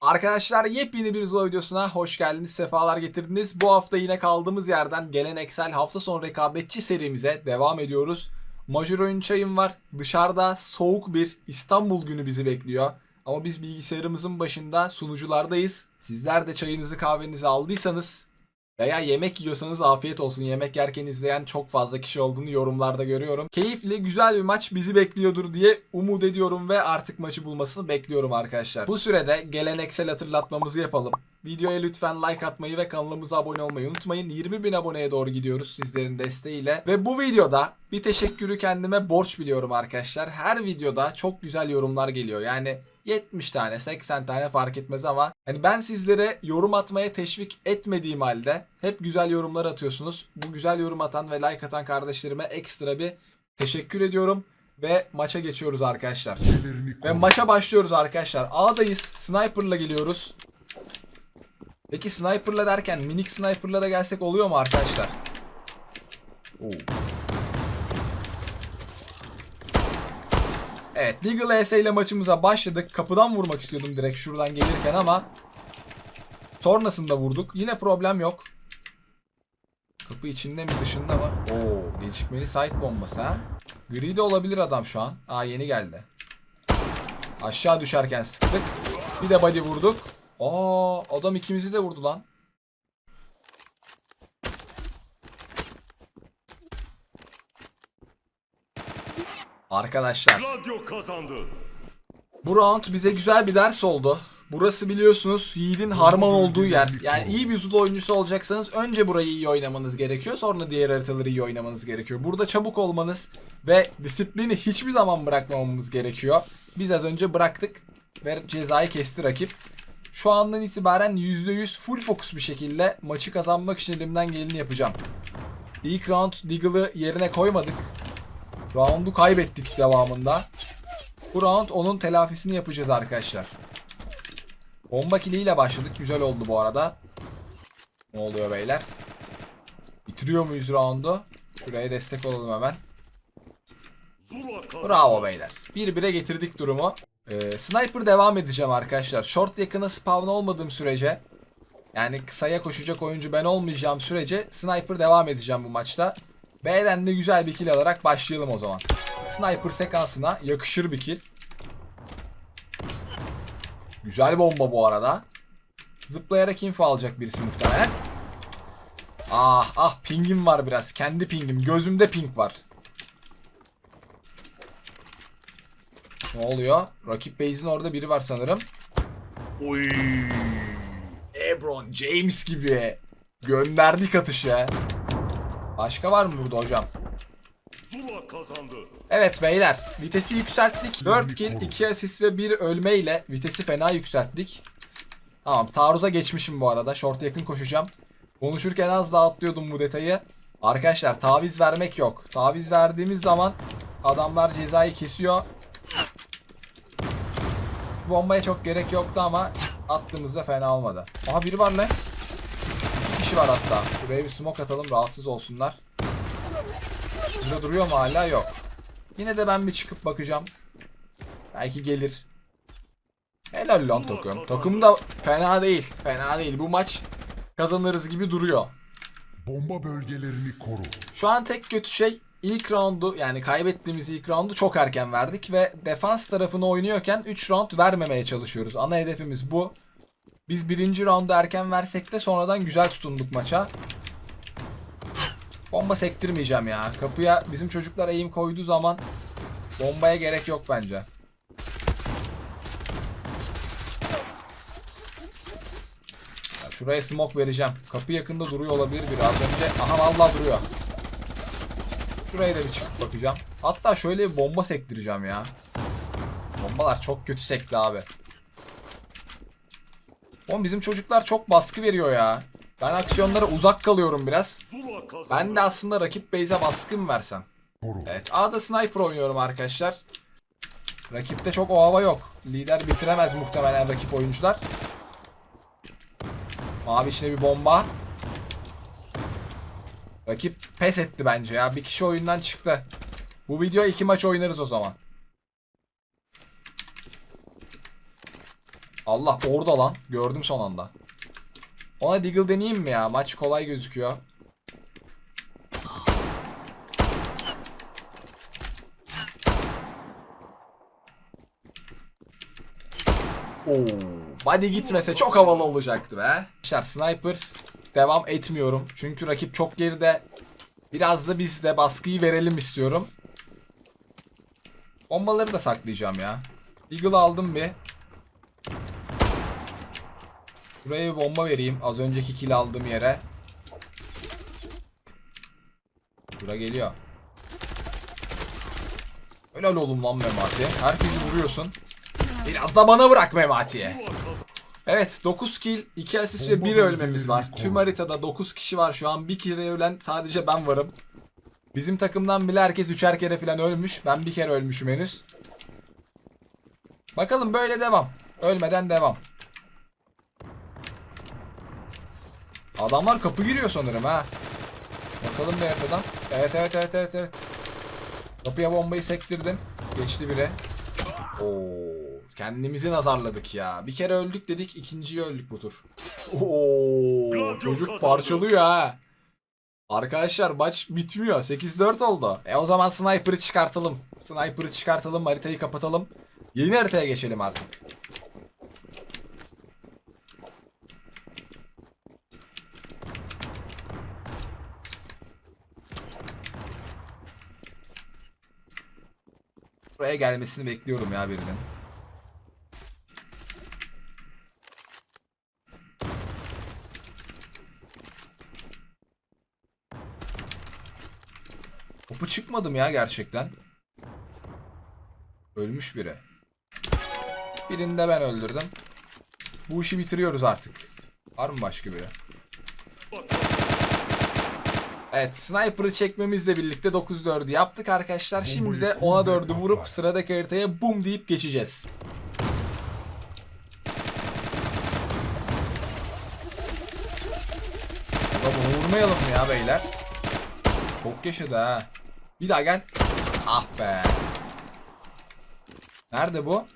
Arkadaşlar yepyeni bir Zula videosuna hoş geldiniz, sefalar getirdiniz. Bu hafta yine kaldığımız yerden geleneksel hafta sonu rekabetçi serimize devam ediyoruz. Major oyun çayım var. Dışarıda soğuk bir İstanbul günü bizi bekliyor. Ama biz bilgisayarımızın başında sunuculardayız. Sizler de çayınızı kahvenizi aldıysanız veya yemek yiyorsanız afiyet olsun. Yemek yerken izleyen çok fazla kişi olduğunu yorumlarda görüyorum. Keyifli, güzel bir maç bizi bekliyordur diye umut ediyorum ve artık maçı bulmasını bekliyorum arkadaşlar. Bu sürede geleneksel hatırlatmamızı yapalım. Videoya lütfen like atmayı ve kanalımıza abone olmayı unutmayın. 20 bin aboneye doğru gidiyoruz sizlerin desteğiyle. Ve bu videoda bir teşekkürü kendime borç biliyorum arkadaşlar. Her videoda çok güzel yorumlar geliyor. Yani 70 tane 80 tane fark etmez ama hani ben sizlere yorum atmaya teşvik etmediğim halde hep güzel yorumlar atıyorsunuz. Bu güzel yorum atan ve like atan kardeşlerime ekstra bir teşekkür ediyorum ve maça geçiyoruz arkadaşlar. Ve maça başlıyoruz arkadaşlar. A'dayız. Sniper'la geliyoruz. Peki sniper'la derken minik sniper'la da gelsek oluyor mu arkadaşlar? Oo. Evet Deagle ES ile maçımıza başladık. Kapıdan vurmak istiyordum direkt şuradan gelirken ama sonrasında vurduk. Yine problem yok. Kapı içinde mi dışında mı? Oo gecikmeli site bombası ha. Gri de olabilir adam şu an. Aa yeni geldi. Aşağı düşerken sıktık. Bir de body vurduk. Aa adam ikimizi de vurdu lan. Arkadaşlar Radyo kazandı. bu round bize güzel bir ders oldu. Burası biliyorsunuz Yiğit'in harman olduğu yer. Yani iyi bir Zula oyuncusu olacaksanız önce burayı iyi oynamanız gerekiyor. Sonra diğer haritaları iyi oynamanız gerekiyor. Burada çabuk olmanız ve disiplini hiçbir zaman bırakmamamız gerekiyor. Biz az önce bıraktık ve cezayı kesti rakip. Şu andan itibaren %100 full fokus bir şekilde maçı kazanmak için elimden geleni yapacağım. İlk round Deagle'ı yerine koymadık. Round'u kaybettik devamında. Bu round onun telafisini yapacağız arkadaşlar. Bomba kiliyle başladık. Güzel oldu bu arada. Ne oluyor beyler? Bitiriyor muyuz roundu? Şuraya destek olalım hemen. Bravo beyler. Bir bire getirdik durumu. Ee, sniper devam edeceğim arkadaşlar. Short yakına spawn olmadığım sürece yani kısaya koşacak oyuncu ben olmayacağım sürece sniper devam edeceğim bu maçta. B'den de güzel bir kill alarak başlayalım o zaman. Sniper sekansına yakışır bir kill. Güzel bomba bu arada. Zıplayarak info alacak birisi muhtemelen. Ah ah pingim var biraz. Kendi pingim. Gözümde ping var. Ne oluyor? Rakip base'in orada biri var sanırım. Oy. Ebron James gibi. Gönderdik atışı. Başka var mı burada hocam? Zula kazandı. Evet beyler vitesi yükselttik. 4 kill, 2 asist ve 1 ölme ile vitesi fena yükselttik. Tamam taarruza geçmişim bu arada. Short yakın koşacağım. Konuşurken az daha atlıyordum bu detayı. Arkadaşlar taviz vermek yok. Taviz verdiğimiz zaman adamlar cezayı kesiyor. Bombaya çok gerek yoktu ama attığımızda fena olmadı. Aha biri var lan. Var hatta. Şuraya bir smoke atalım rahatsız olsunlar. Burada duruyor mu hala? Yok. Yine de ben bir çıkıp bakacağım. Belki gelir. Helal lan takım. Takım da fena değil. Fena değil. Bu maç kazanırız gibi duruyor. Bomba bölgelerini koru. Şu an tek kötü şey ilk roundu yani kaybettiğimiz ilk roundu çok erken verdik ve defans tarafını oynuyorken 3 round vermemeye çalışıyoruz. Ana hedefimiz bu. Biz birinci roundu erken versek de sonradan güzel tutunduk maça. Bomba sektirmeyeceğim ya. Kapıya bizim çocuklar eğim koyduğu zaman bombaya gerek yok bence. Ya şuraya smoke vereceğim. Kapı yakında duruyor olabilir biri. Az önce aha vallahi duruyor. Şuraya da bir çıkıp bakacağım. Hatta şöyle bir bomba sektireceğim ya. Bombalar çok kötü sekti abi. Oğlum bizim çocuklar çok baskı veriyor ya. Ben aksiyonlara uzak kalıyorum biraz. Ben de aslında rakip base'e baskı mı versem? Evet A'da sniper oynuyorum arkadaşlar. Rakipte çok o hava yok. Lider bitiremez muhtemelen rakip oyuncular. Mavi içine bir bomba. Rakip pes etti bence ya. Bir kişi oyundan çıktı. Bu video iki maç oynarız o zaman. Allah orada lan. Gördüm son anda. Ona Deagle deneyeyim mi ya? Maç kolay gözüküyor. Oo, body gitmese çok havalı olacaktı be. Arkadaşlar sniper devam etmiyorum. Çünkü rakip çok geride. Biraz da biz de baskıyı verelim istiyorum. Bombaları da saklayacağım ya. Eagle aldım bir. Buraya bir bomba vereyim. Az önceki kill aldığım yere. Bura geliyor. Helal oğlum lan Memati. Herkesi vuruyorsun. Biraz da bana bırak Memati'ye. Evet 9 kill, 2 asist ve Bomba 1 ölmemiz var. Tüm haritada 9 kişi var şu an. Bir kere ölen sadece ben varım. Bizim takımdan bile herkes üçer kere falan ölmüş. Ben bir kere ölmüşüm henüz. Bakalım böyle devam. Ölmeden devam. Adamlar kapı giriyor sanırım ha. Bakalım bir haritadan. Evet evet evet evet evet. Kapıya bombayı sektirdin. Geçti biri. Oo, kendimizi nazarladık ya. Bir kere öldük dedik, ikinciyi öldük bu tur. Oo, çocuk parçalıyor ha. Arkadaşlar maç bitmiyor. 8-4 oldu. E o zaman sniper'ı çıkartalım. Sniper'ı çıkartalım, haritayı kapatalım. Yeni haritaya geçelim artık. Buraya gelmesini bekliyorum ya birinin. Topu çıkmadım ya gerçekten. Ölmüş biri. Birini de ben öldürdüm. Bu işi bitiriyoruz artık. Var mı başka biri? Evet sniper'ı çekmemizle birlikte 9-4'ü yaptık arkadaşlar. Şimdi de Bombayı 10'a kur 4'ü ve vurup sıradaki haritaya bum deyip geçeceğiz. Bunu vurmayalım mı ya beyler? Çok yaşadı ha. Bir daha gel. Ah be. Nerede bu?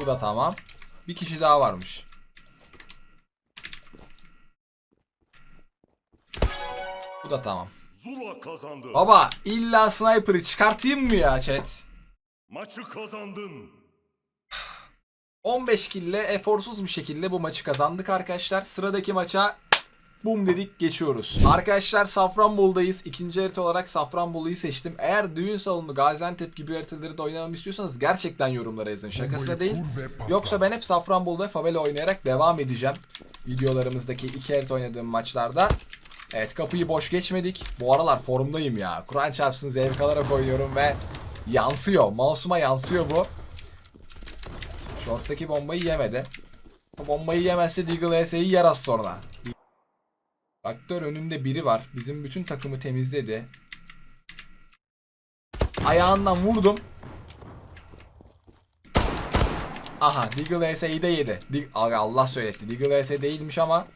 Bu da tamam. Bir kişi daha varmış. Bu da tamam. Zula kazandı. Baba illa sniper'ı çıkartayım mı ya chat? Maçı kazandın. 15 kille eforsuz bir şekilde bu maçı kazandık arkadaşlar. Sıradaki maça bum dedik geçiyoruz. Arkadaşlar Safranbolu'dayız. İkinci harita olarak Safranbolu'yu seçtim. Eğer düğün salonu, Gaziantep gibi haritaları da oynamamı istiyorsanız gerçekten yorumlara yazın. Şakasına değil. Yoksa ben hep Safranbolu'da ve Favela oynayarak devam edeceğim. Videolarımızdaki iki harita oynadığım maçlarda. Evet kapıyı boş geçmedik. Bu aralar formdayım ya. Kur'an çarpsın zevk alarak oynuyorum ve yansıyor. Mouse'uma yansıyor bu. Short'taki bombayı yemedi. Bombayı yemezse Deagle ES'yi yer sonra. Faktör önünde biri var. Bizim bütün takımı temizledi. Ayağından vurdum. Aha Deagle ES'yi de yedi. Allah söyletti. Deagle ES değilmiş ama.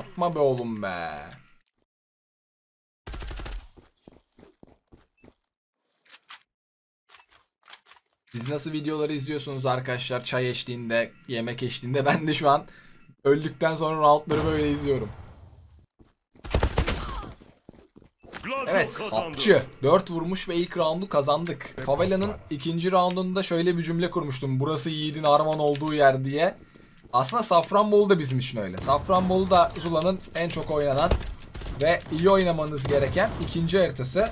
Yapma be oğlum be. Siz nasıl videoları izliyorsunuz arkadaşlar? Çay eşliğinde, yemek eşliğinde. Ben de şu an öldükten sonra roundları böyle izliyorum. Evet. Hapçı. 4 vurmuş ve ilk roundu kazandık. Favela'nın ikinci roundunda şöyle bir cümle kurmuştum. Burası Yiğit'in Arman olduğu yer diye. Aslında Safranbolu da bizim için öyle. Safranbolu da Zula'nın en çok oynanan ve iyi oynamanız gereken ikinci haritası.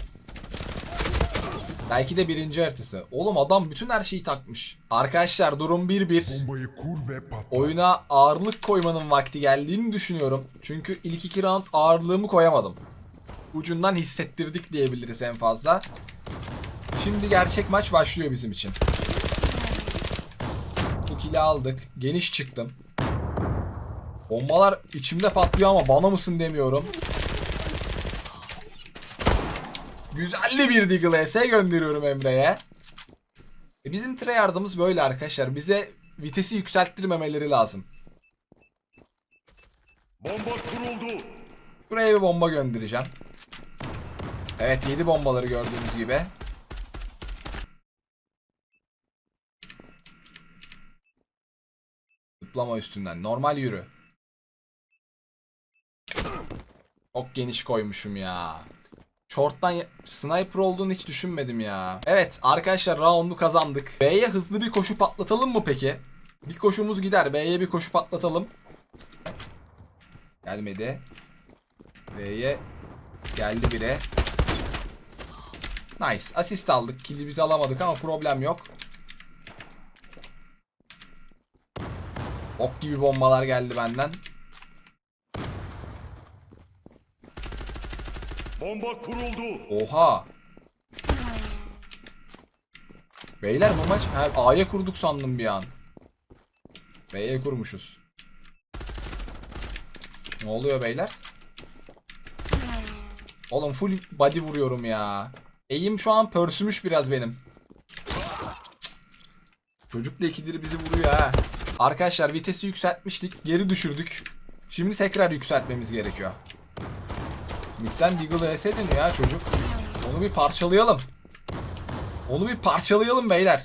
Belki de birinci haritası. Oğlum adam bütün her şeyi takmış. Arkadaşlar durum 1-1. Bombayı kur ve patlat. Oyuna ağırlık koymanın vakti geldiğini düşünüyorum. Çünkü ilk iki round ağırlığımı koyamadım. Ucundan hissettirdik diyebiliriz en fazla. Şimdi gerçek maç başlıyor bizim için. Kili aldık. Geniş çıktım. Bombalar içimde patlıyor ama bana mısın demiyorum. Güzelli bir Deagle ES gönderiyorum Emre'ye. E bizim tryhard'ımız böyle arkadaşlar. Bize vitesi yükselttirmemeleri lazım. Bomba kuruldu. Buraya bir bomba göndereceğim. Evet 7 bombaları gördüğünüz gibi. Zıplama üstünden. Normal yürü. Çok geniş koymuşum ya. Short'tan sniper olduğunu hiç düşünmedim ya. Evet arkadaşlar round'u kazandık. B'ye hızlı bir koşu patlatalım mı peki? Bir koşumuz gider. B'ye bir koşu patlatalım. Gelmedi. B'ye geldi biri. Nice. Asist aldık. Kill'i biz alamadık ama problem yok. Ok gibi bombalar geldi benden. Bomba kuruldu. Oha. Beyler bu maç ha, A'ya kurduk sandım bir an. B'ye kurmuşuz. Ne oluyor beyler? Oğlum full body vuruyorum ya. Eğim şu an pörsümüş biraz benim. Cık. Çocuk da ikidir bizi vuruyor ha. Arkadaşlar vitesi yükseltmiştik. Geri düşürdük. Şimdi tekrar yükseltmemiz gerekiyor. Mid'den Deagle ES deniyor ya çocuk. Onu bir parçalayalım. Onu bir parçalayalım beyler.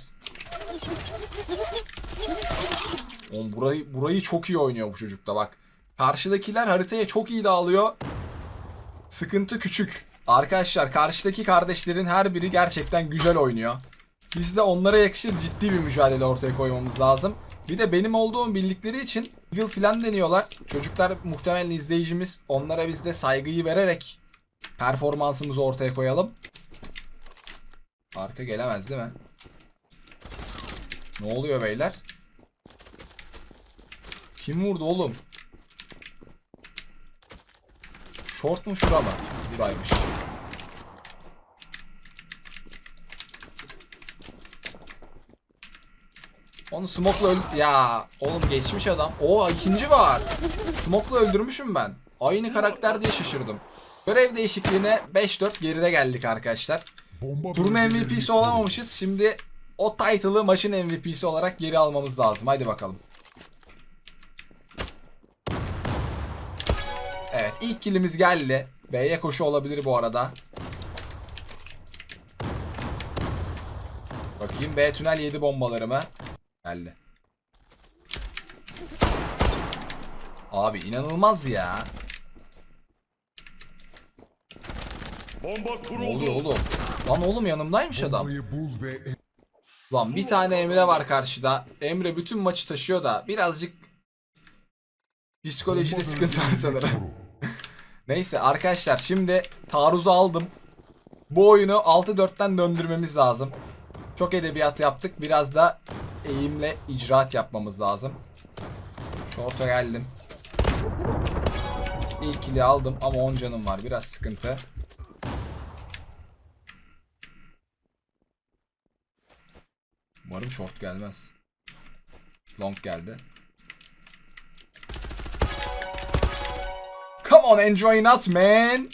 Oğlum burayı, burayı çok iyi oynuyor bu çocuk da bak. Karşıdakiler haritaya çok iyi dağılıyor. Sıkıntı küçük. Arkadaşlar karşıdaki kardeşlerin her biri gerçekten güzel oynuyor. Biz de onlara yakışır ciddi bir mücadele ortaya koymamız lazım. Bir de benim olduğum bildikleri için Eagle falan deniyorlar. Çocuklar muhtemelen izleyicimiz. Onlara biz de saygıyı vererek performansımızı ortaya koyalım. Arka gelemez değil mi? Ne oluyor beyler? Kim vurdu oğlum? Short mu şura mı? Buraymış. Onu smoke'la öldü... Ya oğlum geçmiş adam. O ikinci var. Smoke'la öldürmüşüm ben. Aynı karakter diye şaşırdım. Görev değişikliğine 5-4 geride geldik arkadaşlar. Bomba Turun MVP'si olamamışız. Şimdi o title'ı maçın MVP'si olarak geri almamız lazım. Haydi bakalım. Evet ilk killimiz geldi. B'ye koşu olabilir bu arada. Bakayım B tünel yedi bombalarımı. Geldi. Abi inanılmaz ya. Bomba Ne kuruldu. oluyor oğlum? Lan oğlum yanımdaymış adam. Ve. Lan bir tane Emre var karşıda. Emre bütün maçı taşıyor da birazcık psikolojide sıkıntı var sanırım. Neyse arkadaşlar şimdi taarruzu aldım. Bu oyunu 6-4'ten döndürmemiz lazım. Çok edebiyat yaptık. Biraz da eğimle icraat yapmamız lazım. Short'a geldim. İlk kill'i aldım ama 10 canım var. Biraz sıkıntı. Umarım short gelmez. Long geldi. Come on enjoy us man.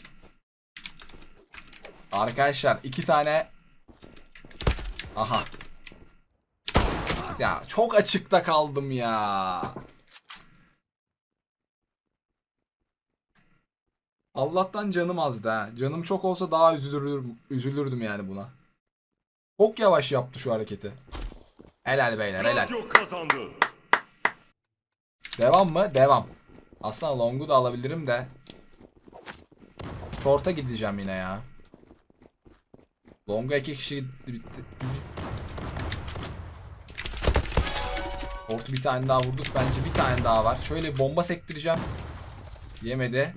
Arkadaşlar iki tane Aha. Ya çok açıkta kaldım ya. Allah'tan canım azdı ha. Canım çok olsa daha üzülürdüm, üzülürdüm yani buna. Çok yavaş yaptı şu hareketi. Helal beyler helal. Kazandı. Devam mı? Devam. Aslında long'u da alabilirim de. Short'a gideceğim yine ya. Long'a iki kişi gitti bitti. Short bir tane daha vurduk. Bence bir tane daha var. Şöyle bomba sektireceğim. Yemedi.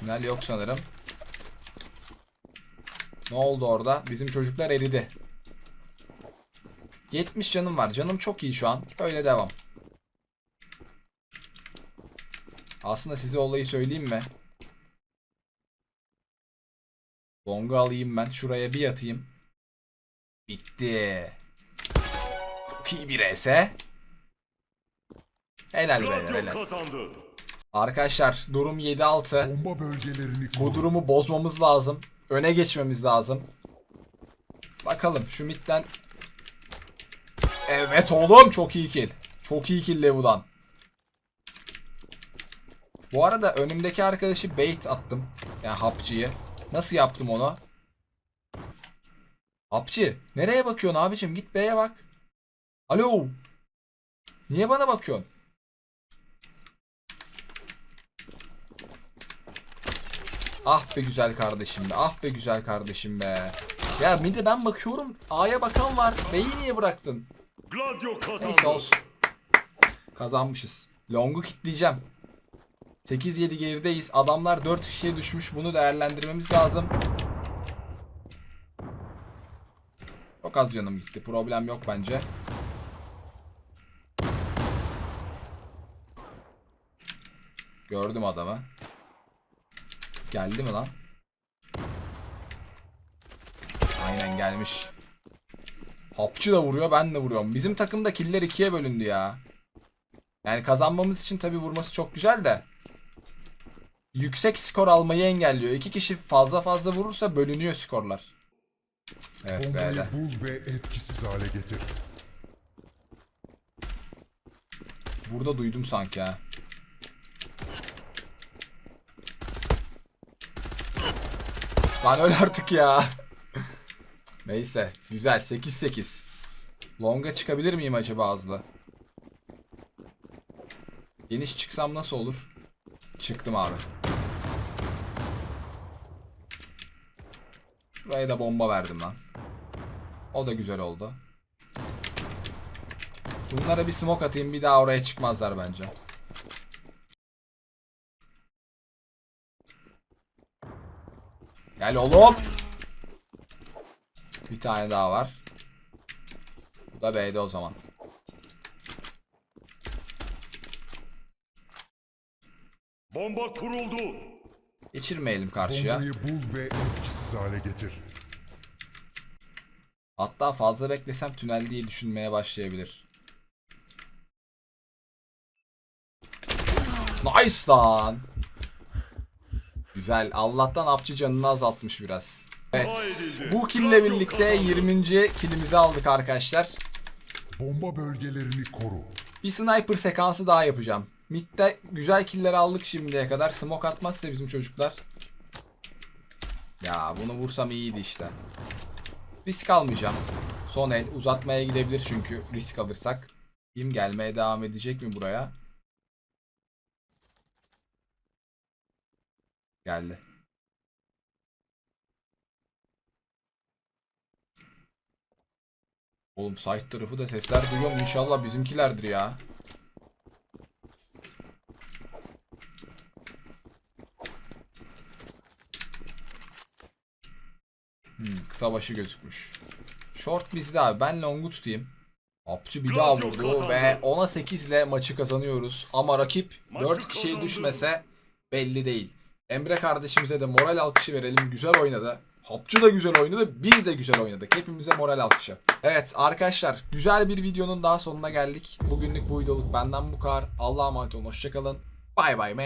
Tünel yok sanırım. Ne oldu orada? Bizim çocuklar eridi. 70 canım var. Canım çok iyi şu an. Öyle devam. Aslında size olayı söyleyeyim mi? Long'u alayım ben. Şuraya bir yatayım. Bitti. İyi bir ES. Helal beyler helal. kazandı. Arkadaşlar durum 7-6. Bomba bölgelerini Bu durumu bozmamız lazım. Öne geçmemiz lazım. Bakalım şu midden. Evet oğlum çok iyi kill. Çok iyi kill Levu'dan. Bu arada önümdeki arkadaşı bait attım. Yani hapçıyı. Nasıl yaptım onu? Hapçı nereye bakıyorsun abicim? Git B'ye bak. Alo. Niye bana bakıyorsun? Ah be güzel kardeşim be. Ah be güzel kardeşim be. Ya midi ben bakıyorum. A'ya bakan var. B'yi niye bıraktın? Gladio kazandı. Neyse olsun. Kazanmışız. Long'u kitleyeceğim. 8-7 gerideyiz. Adamlar 4 kişiye düşmüş. Bunu değerlendirmemiz lazım. Çok az canım gitti. Problem yok bence. Gördüm adamı. Geldi mi lan? Aynen gelmiş. Hapçı da vuruyor ben de vuruyorum. Bizim takımda killer ikiye bölündü ya. Yani kazanmamız için tabi vurması çok güzel de. Yüksek skor almayı engelliyor. İki kişi fazla fazla vurursa bölünüyor skorlar. Evet Bombayı böyle. bul ve etkisiz hale getir. Burada duydum sanki ha. Lan öl artık ya. Neyse. Güzel. 8-8. Longa çıkabilir miyim acaba hızlı? Geniş çıksam nasıl olur? Çıktım abi. Şuraya da bomba verdim lan. O da güzel oldu. Bunlara bir smoke atayım bir daha oraya çıkmazlar bence. Gel oğlum. Bir tane daha var. Bu da B'de o zaman. Bomba kuruldu. Geçirmeyelim karşıya. Bombayı bul ve etkisiz hale getir. Hatta fazla beklesem tünel diye düşünmeye başlayabilir. Nice lan. Güzel. Allah'tan apçı canını azaltmış biraz. Evet. Bu kille birlikte 20. killimizi aldık arkadaşlar. Bomba bölgelerini koru. Bir sniper sekansı daha yapacağım. Mid'de güzel killer aldık şimdiye kadar. Smoke atmazsa bizim çocuklar. Ya bunu vursam iyiydi işte. Risk almayacağım. Son el uzatmaya gidebilir çünkü risk alırsak. Kim gelmeye devam edecek mi buraya? Geldi. Oğlum site tarafı da sesler duyuyorum. İnşallah bizimkilerdir ya. Hmm, kısa başı gözükmüş. Short bizde abi. Ben long'u tutayım. Apçı bir daha vurdu ve 10'a 8 ile maçı kazanıyoruz. Ama rakip Maçı 4 kişiye kazandı. düşmese belli değil. Emre kardeşimize de moral alkışı verelim. Güzel oynadı. Hapçı da güzel oynadı. Biz de güzel oynadık. Hepimize moral alkışı. Evet arkadaşlar güzel bir videonun daha sonuna geldik. Bugünlük bu videoluk benden bu kadar. Allah'a emanet olun. Hoşçakalın. Bay bay man.